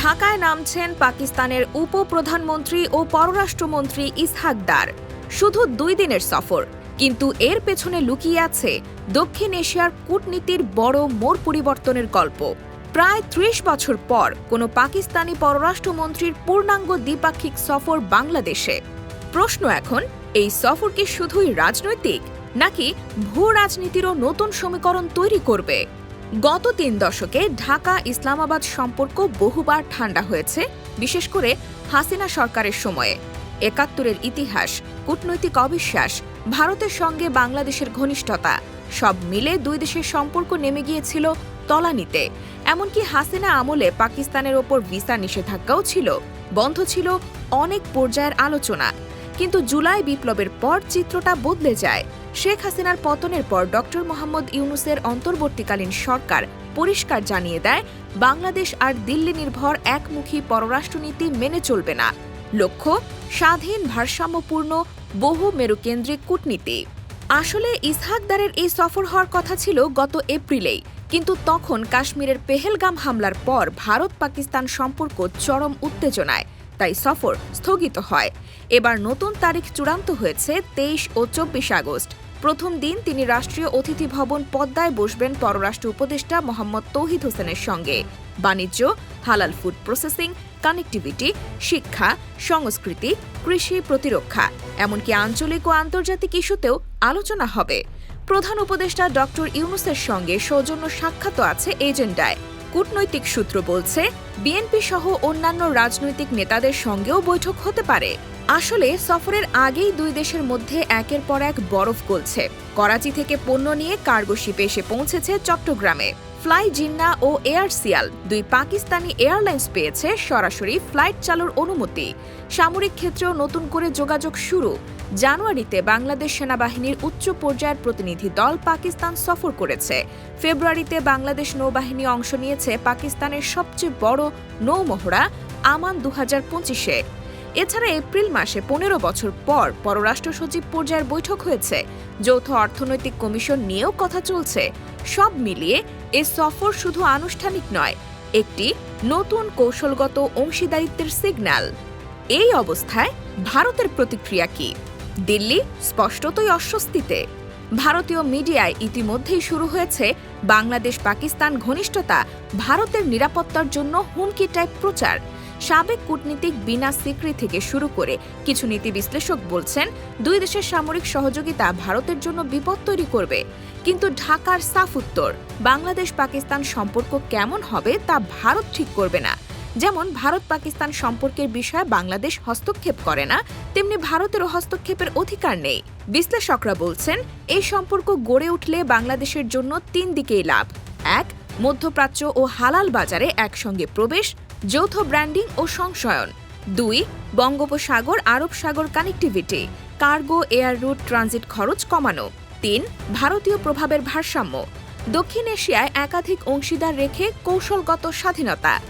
ঢাকায় নামছেন পাকিস্তানের উপপ্রধানমন্ত্রী ও পররাষ্ট্রমন্ত্রী ইসহাকদার শুধু দুই দিনের সফর, কিন্তু এর পেছনে লুকিয়ে আছে দক্ষিণ এশিয়ার কূটনীতির বড় মোড় পরিবর্তনের গল্প। প্রায় ত্রিশ বছর পর কোনো পাকিস্তানি পররাষ্ট্রমন্ত্রীর পূর্ণাঙ্গ দ্বিপাক্ষিক সফর বাংলাদেশে। প্রশ্ন এখন, এই সফর কি শুধুই রাজনৈতিক, নাকি ভূ রাজনীতিরও নতুন সমীকরণ তৈরি করবে? গত তিন দশকে ঢাকা ইসলামাবাদ সম্পর্ক বহুবার ঠান্ডা হয়েছে, বিশেষ করে হাসিনা সরকারের সময়ে। একাত্তরের ইতিহাস, কূটনৈতিক অবিশ্বাস, ভারতের সঙ্গে বাংলাদেশের ঘনিষ্ঠতা, সব মিলে দুই দেশের সম্পর্ক নেমে গিয়েছিল তলানিতে। এমনকি হাসিনা আমলে পাকিস্তানের ওপর ভিসা নিষেধাজ্ঞাও ছিল, বন্ধ ছিল অনেক পর্যায়ের আলোচনা। কিন্তু জুলাই বিপ্লবের পর চিত্রটা বদলে যায় শেখ হাসিনার পতনের পর ডক্টর মোহাম্মদ ইউনুসের অন্তর্বর্তীকালীন সরকার পরিষ্কার জানিয়ে দেয়, বাংলাদেশ আর দিল্লি নির্ভর একমুখী পররাষ্ট্রনীতি মেনে চলবে না। লক্ষ্য, স্বাধীন ভারসাম্যপূর্ণ, বহু মেরুকেন্দ্রিক কূটনীতি। আসলে ইসহাকদারের এই সফর হওয়ার কথা ছিল গত এপ্রিলেই, কিন্তু তখন কাশ্মীরের পেহেলগাম হামলার পর ভারত পাকিস্তান সম্পর্ক চরম উত্তেজনায়, তাই সফর স্থগিত হয়। এবার নতুন তারিখ চূড়ান্ত হয়েছে তেইশ ও চব্বিশ আগস্ট। প্রথম দিন তিনি রাষ্ট্রীয় অতিথি ভবন পদ্মায় বসবেন পররাষ্ট্র উপদেষ্টা মোহাম্মদ তৌহিদ হোসেনের সঙ্গে। বাণিজ্য, হালাল ফুড প্রসেসিং কানেক্টিভিটি শিক্ষা, সংস্কৃতি, কৃষি প্রতিরক্ষা, এমনকি আঞ্চলিক ও আন্তর্জাতিক ইস্যুতেও আলোচনা হবে। প্রধান উপদেষ্টা ডক্টর ইউনুসের সঙ্গে সৌজন্য সাক্ষাৎও আছে এজেন্ডায়। কূটনৈতিক সূত্র বলছে, বিএনপি সহ অন্যান্য রাজনৈতিক নেতাদের সঙ্গেও বৈঠক হতে পারে। আসলে সফরের আগেই দুই দেশের মধ্যে একের পর এক বরফ গলছে। করাচি থেকে পণ্য নিয়ে কার্গো শিপে এসে পৌঁছেছে চট্টগ্রামে। ফ্লাই জিন্না ও এয়ার সিয়াল, দুই পাকিস্তানি এয়ারলাইন্স পেয়েছে সরাসরি ফ্লাইট চালুর অনুমতি। সামরিক ক্ষেত্রেও নতুন করে যোগাযোগ শুরু। জানুয়ারিতে বাংলাদেশ সেনাবাহিনীর উচ্চ পর্যায়ের প্রতিনিধি দল পাকিস্তান সফর করেছে। ফেব্রুয়ারিতে বাংলাদেশ নৌবাহিনী অংশ নিয়েছে পাকিস্তানের সবচেয়ে বড় নৌমহড়া, আমান দু হাজার পঁচিশে। এছাড়া এপ্রিল মাসে পনেরো বছর পর পররাষ্ট্র সচিব পর্যায়ের বৈঠক হয়েছে। যৌথ অর্থনৈতিক কমিশন নিয়েও কথা চলছে। সব মিলিয়ে এ সফর শুধু আনুষ্ঠানিক নয়, একটি নতুন কৌশলগত অংশীদারিত্বের সিগন্যাল এই অবস্থায় ভারতের প্রতিক্রিয়া কি? দিল্লি স্পষ্টতই অস্বস্তিতে। ভারতীয় মিডিয়ায় ইতিমধ্যেই শুরু হয়েছে বাংলাদেশ পাকিস্তান ঘনিষ্ঠতা, ভারতের নিরাপত্তার জন্য হুমকি টাইপ প্রচার। সাবেক কূটনীতিক বিনা সিক্রি থেকে শুরু করে কিছু নীতি বিশ্লেষক বলছেন, দুই দেশের সামরিক সহযোগিতা ভারতের জন্য বিপদ তৈরি করবে। কিন্তু ঢাকার সাফ উত্তর, বাংলাদেশ পাকিস্তান সম্পর্ক কেমন হবে তা ভারত ঠিক করবে না। যেমন, ভারত পাকিস্তান সম্পর্কের বিষয়ে বাংলাদেশ হস্তক্ষেপ করে না, তেমনি ভারতেরও হস্তক্ষেপের অধিকার নেই। বিশ্লেষকরা বলছেন, এই সম্পর্ক গড়ে উঠলে বাংলাদেশের জন্য তিন দিকেই লাভ। এক মধ্যপ্রাচ্য ও হালাল বাজারে একসঙ্গে প্রবেশ, যৌথ ব্র্যান্ডিং ও সংশয়ন। দুই, Bangopasagar Arab Sagar connectivity, cargo, air route, transit খরচ কমানো। তিন, ভারতীয় প্রভাবের ভারসাম্য। দক্ষিণ এশিয়ায় একাধিক অংশীদার রেখে কৌশলগত স্বাধীনতা।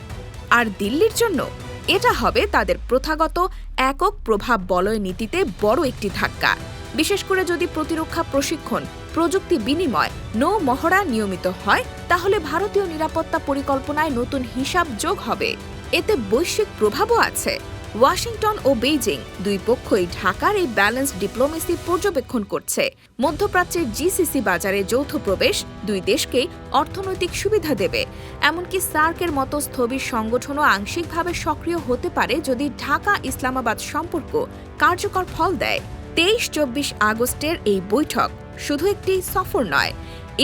আর দিল্লির জন্য? এটা হবে তাদের প্রথাগত একক প্রভাব বলয় নীতিতে বড় একটি ধাক্কা। বিশেষ করে যদি প্রতিরক্ষা প্রশিক্ষণ, প্রযুক্তি বিনিময়, নৌ মহড়া নিয়মিত হয়, তাহলে ভারতীয় নিরাপত্তা পরিকল্পনায় নতুন হিসাব যোগ হবে। এতে বৈশ্বিক প্রভাবও আছে। ওয়াশিংটন ও বেইজিং দুই পক্ষই ঢাকার এই ব্যালেন্স ডিপ্লোমেসি পর্যবেক্ষণ করছে। মধ্যপ্রাচ্যের জিসিসি বাজারে যৌথ প্রবেশ দুই দেশকেই অর্থনৈতিক সুবিধা দেবে। এমনকি সার্কের মতো স্থবির সংগঠনও আংশিকভাবে সক্রিয় হতে পারে যদি ঢাকা ইসলামাবাদ সম্পর্ক কার্যকর ফল দেয়। তেইশ চব্বিশ আগস্টের এই বৈঠক শুধু একটি সফর নয়,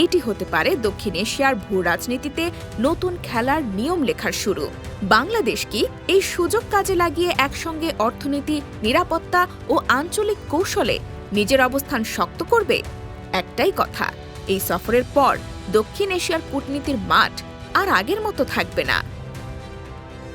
এটি হতে পারে দক্ষিণ এশিয়ার ভূ রাজনীতিতে নতুন খেলার নিয়ম লেখার শুরু। বাংলাদেশ কি এই সুযোগ কাজে লাগিয়ে একসঙ্গে অর্থনীতি, নিরাপত্তা ও আঞ্চলিক কৌশলে নিজের অবস্থান শক্ত করবে? একটাই কথা, এই সফরের পর দক্ষিণ এশিয়ার কূটনীতির মাঠ আর আগের মতো থাকবে না।